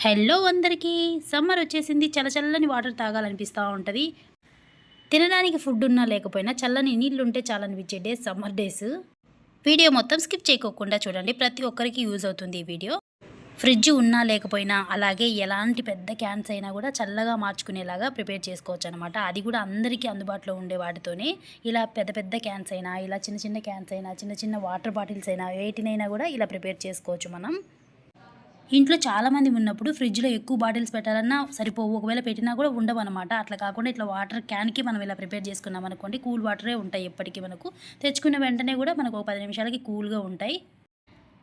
Hello అందరికీ. Summer వచ్చేసింది. చల్ల చల్లని వాటర్ తాగాలనిపిస్తూ ఉంటుంది. తినడానికి ఫుడ్ ఉన్నా లేకపోయినా చల్లని నీళ్ళు ఉంటే చాలనిపించే డేస్ సమ్మర్ డేస్. వీడియో మొత్తం స్కిప్ చేయకోకుండా చూడండి. ప్రతి ఒక్కరికి యూజ్ అవుతుంది ఈ వీడియో. ఫ్రిడ్జ్ ఉన్నా లేకపోయినా అలాగే ఎలాంటి పెద్ద క్యాన్స్ అయినా కూడా చల్లగా మార్చుకునేలాగా ప్రిపేర్ చేసుకోవచ్చు అనమాట అది కూడా అందరికీ అందుబాటులో ఉండే వాటితోనే. ఇలా పెద్ద పెద్ద క్యాన్స్ అయినా ఇలా చిన్న చిన్న క్యాన్స్ అయినా చిన్న చిన్న వాటర్ బాటిల్స్ అయినా వేటినైనా కూడా ఇలా ప్రిపేర్ చేసుకోవచ్చు మనం. ఇంట్లో చాలామంది ఉన్నప్పుడు ఫ్రిడ్జ్లో ఎక్కువ బాటిల్స్ పెట్టాలన్నా సరిపోవు. ఒకవేళ పెట్టినా కూడా ఉండవు అనమాట అట్లా కాకుండా ఇట్లా వాటర్ క్యాన్కి మనం ఇలా ప్రిపేర్ చేసుకున్నాం అనుకోండి కూల్ వాటరే ఉంటాయి ఎప్పటికీ మనకు. తెచ్చుకున్న వెంటనే కూడా మనకు ఒక పది నిమిషాలకి కూల్గా ఉంటాయి.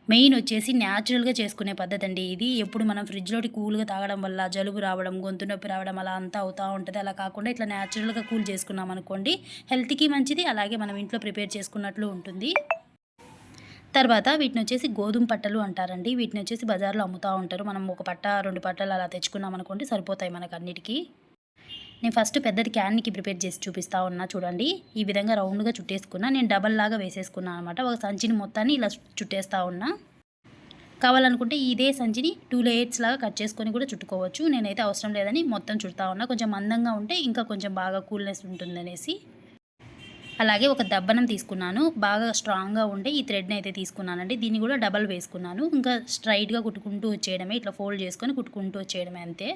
మెయిన్ వచ్చేసి న్యాచురల్గా చేసుకునే పద్ధతి అండి ఇది. ఎప్పుడు మనం ఫ్రిడ్జ్లోటి కూల్గా తాగడం వల్ల జలుబు రావడం గొంతు నొప్పి రావడం అలా అంతా అవుతూ ఉంటుంది. అలా కాకుండా ఇట్లా న్యాచురల్గా కూల్ చేసుకున్నాం అనుకోండి హెల్త్కి మంచిది. అలాగే మనం ఇంట్లో ప్రిపేర్ చేసుకున్నట్లు ఉంటుంది. తర్వాత వీటిని వచ్చేసి గోధుమ పట్టలు అంటారండి. వీటిని వచ్చేసి బజార్లో అమ్ముతూ ఉంటారు. మనం ఒక పట్ట రెండు పట్టలు అలా తెచ్చుకున్నాం అనుకోండి సరిపోతాయి మనకు అన్నిటికీ. నేను ఫస్ట్ పెద్దది క్యాన్కి ప్రిపేర్ చేసి చూపిస్తా ఉన్నా చూడండి. ఈ విధంగా రౌండ్గా చుట్టేసుకున్నా నేను డబల్ లాగా వేసేసుకున్నాను అనమాట ఒక సంచిని మొత్తాన్ని ఇలా చుట్టేస్తా ఉన్నా. కావాలనుకుంటే ఇదే సంచిని టూ లేయర్స్ లాగా కట్ చేసుకొని కూడా చుట్టుకోవచ్చు. నేనైతే అవసరం లేదని మొత్తం చుడతా ఉన్నా. కొంచెం మందంగా ఉంటే ఇంకా కొంచెం బాగా కూల్నెస్ ఉంటుందనేసి. అలాగే ఒక దబ్బనం తీసుకున్నాను. బాగా స్ట్రాంగ్గా ఉండే ఈ థ్రెడ్ని అయితే తీసుకున్నానండి. దీన్ని కూడా డబల్ వేసుకున్నాను. ఇంకా స్ట్రైట్గా కుట్టుకుంటూ వచ్చేయడమే ఇట్లా ఫోల్డ్ చేసుకొని కుట్టుకుంటూ వచ్చేయడమే అంతే.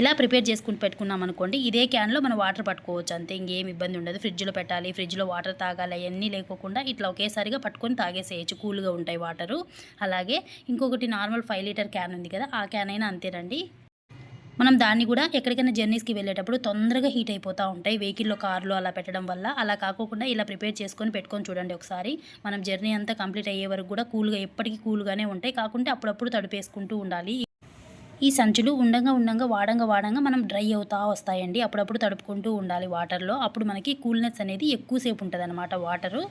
ఇలా ప్రిపేర్ చేసుకుని పెట్టుకున్నాం అనుకోండి ఇదే క్యాన్లో మనం వాటర్ పట్టుకోవచ్చు అంతే. ఇంకేం ఇబ్బంది ఉండదు. ఫ్రిడ్జ్లో పెట్టాలి ఫ్రిడ్జ్లో వాటర్ తాగాలి అవన్నీ లేకోకుండా ఇట్లా ఒకేసారిగా పట్టుకొని తాగేసేయచ్చు. కూల్గా ఉంటాయి వాటరు అలాగే ఇంకొకటి నార్మల్ ఫైవ్ లీటర్ క్యాన్ ఉంది కదా ఆ క్యాన్ అయినా అంతేనండి మనం దాన్ని కూడా ఎక్కడికైనా జర్నీస్కి వెళ్ళేటప్పుడు తొందరగా హీట్ అయిపోతూ ఉంటాయి. వెహికల్లో కార్లో అలా పెట్టడం వల్ల. అలా కాకుండా ఇలా ప్రిపేర్ చేసుకొని పెట్టుకొని చూడండి ఒకసారి. మనం జర్నీ అంతా కంప్లీట్ అయ్యే వరకు కూడా కూల్గా ఎప్పటికీ కూల్గానే ఉంటాయి. కాకుంటే అప్పుడప్పుడు తడిపేసుకుంటూ ఉండాలి. ఈ సంచులు ఉండంగా ఉండంగా వాడంగా వాడంగా మనం డ్రై అవుతా వస్తాయండి. అప్పుడప్పుడు తడుపుకుంటూ ఉండాలి వాటర్లో. అప్పుడు మనకి కూల్నెస్ అనేది ఎక్కువసేపు ఉంటుంది అనమాట వాటరు.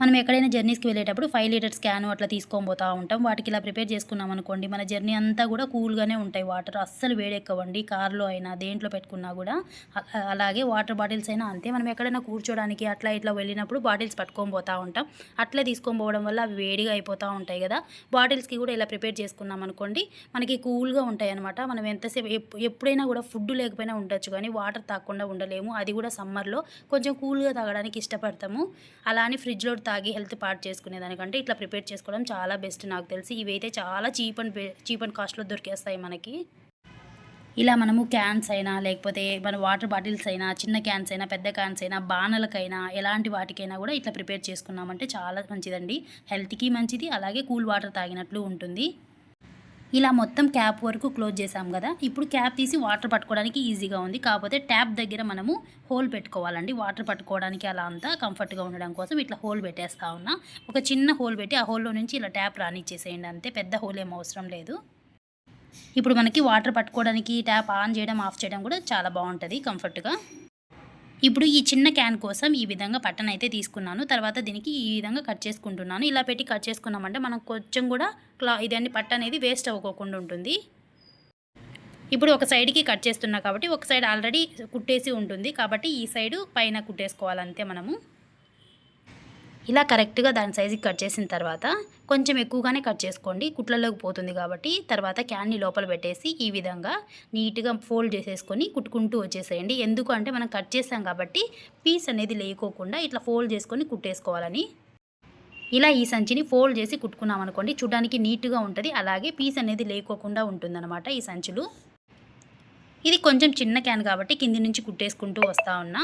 మనం ఎక్కడైనా జర్నీస్కి వెళ్ళేటప్పుడు ఫైవ్ లీటర్స్ క్యాన్ అట్లా తీసుకొని పోతూ ఉంటాం. వాటికి ఇలా ప్రిపేర్ చేసుకున్నాం అనుకోండి మన జర్నీ అంతా కూడా కూల్గానే ఉంటాయి. వాటర్ అస్సలు వేడెక్కవండి. కార్లో అయినా దేంట్లో పెట్టుకున్నా కూడా అలాగే వాటర్ బాటిల్స్ అయినా అంతే. మనం ఎక్కడైనా కూర్చోడానికి అట్లా ఇట్లా వెళ్ళినప్పుడు బాటిల్స్ పట్టుకొని పోతూ ఉంటాం. అట్లే తీసుకొని పోవడం వల్ల అవి వేడిగా అయిపోతూ ఉంటాయి కదా. బాటిల్స్కి కూడా ఇలా ప్రిపేర్ చేసుకున్నాం అనుకోండి మనకి కూల్గా ఉంటాయి అనమాట మనం ఎంతసేపు ఎప్పుడైనా కూడా ఫుడ్ లేకపోయినా ఉండొచ్చు కానీ వాటర్ తాగకుండా ఉండలేము. అది కూడా సమ్మర్లో కొంచెం కూల్గా తాగడానికి ఇష్టపడతాము. అలా అని ఫ్రిడ్జ్లో తాగి హెల్త్ పాటు చేసుకునే దానికంటే ఇట్లా ప్రిపేర్ చేసుకోవడం చాలా బెస్ట్ నాకు తెలిసి. ఇవైతే చాలా చీప్ అండ్ చీప్ అండ్ కాస్ట్లో దొరికేస్తాయి మనకి. ఇలా మనము క్యాన్స్ అయినా లేకపోతే మన వాటర్ బాటిల్స్ అయినా చిన్న క్యాన్స్ అయినా పెద్ద క్యాన్స్ అయినా బాణలకైనా ఎలాంటి వాటికైనా కూడా ఇట్లా ప్రిపేర్ చేసుకున్నామంటే చాలా మంచిదండి. హెల్త్కి మంచిది అలాగే కూల్ వాటర్ తాగినట్లు ఉంటుంది. ఇలా మొత్తం క్యాప్ వరకు క్లోజ్ చేసాం కదా. ఇప్పుడు క్యాప్ తీసి వాటర్ పట్టుకోవడానికి ఈజీగా ఉంది. కాకపోతే ట్యాప్ దగ్గర మనము హోల్ పెట్టుకోవాలండి. వాటర్ పట్టుకోవడానికి అలా అంతా కంఫర్ట్గా ఉండడం కోసం ఇట్లా హోల్ పెట్టేస్తా ఉన్నా. ఒక చిన్న హోల్ పెట్టి ఆ హోల్లో నుంచి ఇలా ట్యాప్ రానిచ్చేసేయండి. అంతే పెద్ద హోల్ ఏం అవసరం లేదు. ఇప్పుడు మనకి వాటర్ పట్టుకోవడానికి ట్యాప్ ఆన్ చేయడం ఆఫ్ చేయడం కూడా చాలా బాగుంటుంది కంఫర్ట్గా. ఇప్పుడు ఈ చిన్న క్యాన్ కోసం ఈ విధంగా పట్టణ అయితే తీసుకున్నాను. తర్వాత దీనికి ఈ విధంగా కట్ చేసుకుంటున్నాను. ఇలా పెట్టి కట్ చేసుకున్నామంటే మనం కొంచెం కూడా క్లా ఇదన్నీ పట్ట అనేది వేస్ట్ అవ్వకోకుండా ఉంటుంది. ఇప్పుడు ఒక సైడ్కి కట్ చేస్తున్నా కాబట్టి ఒక సైడ్ ఆల్రెడీ కుట్టేసి ఉంటుంది. కాబట్టి ఈ సైడు పైన కుట్టేసుకోవాలంతే మనము. ఇలా కరెక్ట్గా దాని సైజుకి కట్ చేసిన తర్వాత కొంచెం ఎక్కువగానే కట్ చేసుకోండి. కుట్లలోకి పోతుంది కాబట్టి తర్వాత క్యాన్ని లోపల పెట్టేసి ఈ విధంగా నీట్గా ఫోల్డ్ చేసేసుకొని కుట్టుకుంటూ వచ్చేసేయండి. ఎందుకు అంటే మనం కట్ చేసాం కాబట్టి పీస్ అనేది లేకోకుండా ఇట్లా ఫోల్డ్ చేసుకొని కుట్టేసుకోవాలని. ఇలా ఈ సంచిని ఫోల్డ్ చేసి కుట్టుకున్నాం అనుకోండి చూడడానికి నీట్గా ఉంటుంది. అలాగే పీస్ అనేది లేకోకుండా ఉంటుందన్నమాట ఈ సంచులు. ఇది కొంచెం చిన్న క్యాన్ కాబట్టి కింది నుంచి కుట్టేసుకుంటూ వస్తూ ఉన్నా.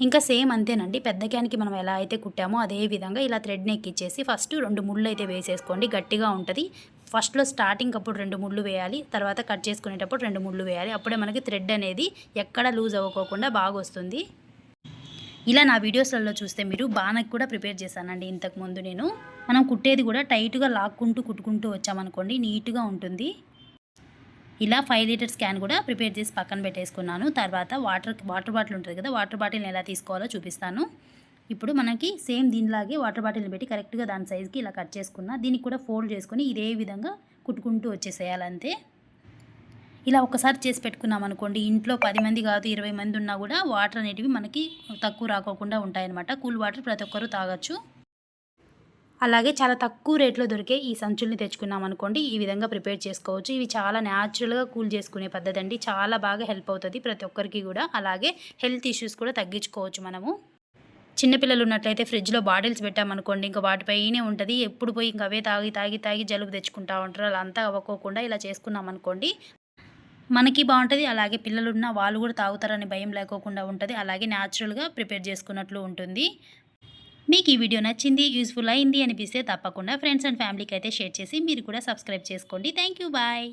ఇంకా సేమ్ అంతేనండి. పెద్ద క్యాన్కి మనం ఎలా అయితే కుట్టామో అదే విధంగా ఇలా థ్రెడ్ని ఎక్కిచ్చేసి ఫస్ట్ రెండు ముళ్ళు అయితే వేసేసుకోండి. గట్టిగా ఉంటుంది. ఫస్ట్లో స్టార్టింగ్ అప్పుడు రెండు ముళ్ళు వేయాలి. తర్వాత కట్ చేసుకునేటప్పుడు రెండు ముళ్ళు వేయాలి. అప్పుడే మనకి థ్రెడ్ అనేది ఎక్కడ లూజ్ అవ్వకోకుండా బాగా వస్తుంది. ఇలా నా వీడియోస్లలో చూస్తే మీరు బాణకి కూడా ప్రిపేర్ చేశానండి ఇంతకుముందు నేను. మనం కుట్టేది కూడా టైట్గా లాక్కుంటూ కుట్టుకుంటూ వచ్చామనుకోండి నీట్గా ఉంటుంది. ఇలా ఫైవ్ లీటర్స్ క్యాన్ కూడా ప్రిపేర్ చేసి పక్కన పెట్టేసుకున్నాను. తర్వాత వాటర్ వాటర్ బాటిల్ ఉంటుంది కదా వాటర్ బాటిల్ని ఎలా తీసుకోవాలో చూపిస్తాను. ఇప్పుడు మనకి సేమ్ దీనిలాగే వాటర్ బాటిల్ని పెట్టి కరెక్ట్గా దాని సైజ్కి ఇలా కట్ చేసుకున్నా దీనికి కూడా ఫోల్డ్ చేసుకొని ఇదే విధంగా కుట్టుకుంటూ వచ్చేసేయాలంతే ఇలా ఒకసారి చేసి పెట్టుకున్నాం అనుకోండి ఇంట్లో పది మంది కాదు ఇరవై మంది ఉన్నా కూడా వాటర్ అనేటివి మనకి తక్కువ రాకోకుండా ఉంటాయన్నమాట. కూల్ వాటర్ ప్రతి ఒక్కరూ తాగొచ్చు. అలాగే చాలా తక్కువ రేట్లో దొరికే ఈ సంచుల్ని తెచ్చుకున్నాం అనుకోండి ఈ విధంగా ప్రిపేర్ చేసుకోవచ్చు. ఇవి చాలా న్యాచురల్గా కూల్ చేసుకునే పద్ధతి అండి. చాలా బాగా హెల్ప్ అవుతుంది ప్రతి ఒక్కరికి కూడా. అలాగే హెల్త్ ఇష్యూస్ కూడా తగ్గించుకోవచ్చు మనము. చిన్నపిల్లలు ఉన్నట్లయితే ఫ్రిడ్జ్లో బాటిల్స్ పెట్టామనుకోండి ఇంకా వాటిపైనే ఉంటుంది. ఎప్పుడు పోయి ఇంకా అవే తాగి తాగి తాగి జలుబు తెచ్చుకుంటా ఉంటారు. అలా అంతా అవ్వకోకుండా ఇలా చేసుకున్నాం అనుకోండి మనకి బాగుంటుంది. అలాగే పిల్లలు ఉన్న వాళ్ళు కూడా తాగుతారని భయం లేకోకుండా ఉంటుంది. అలాగే న్యాచురల్గా ప్రిపేర్ చేసుకున్నట్లు ఉంటుంది. మీకు ఈ వీడియో నచ్చింది యూస్ఫుల్ అయింది అనిపిస్తే తప్పకుండా ఫ్రెండ్స్ అండ్ ఫ్యామిలీకి అయితే షేర్ చేసి మీరు కూడా సబ్స్క్రైబ్ చేసుకోండి. Thank you bye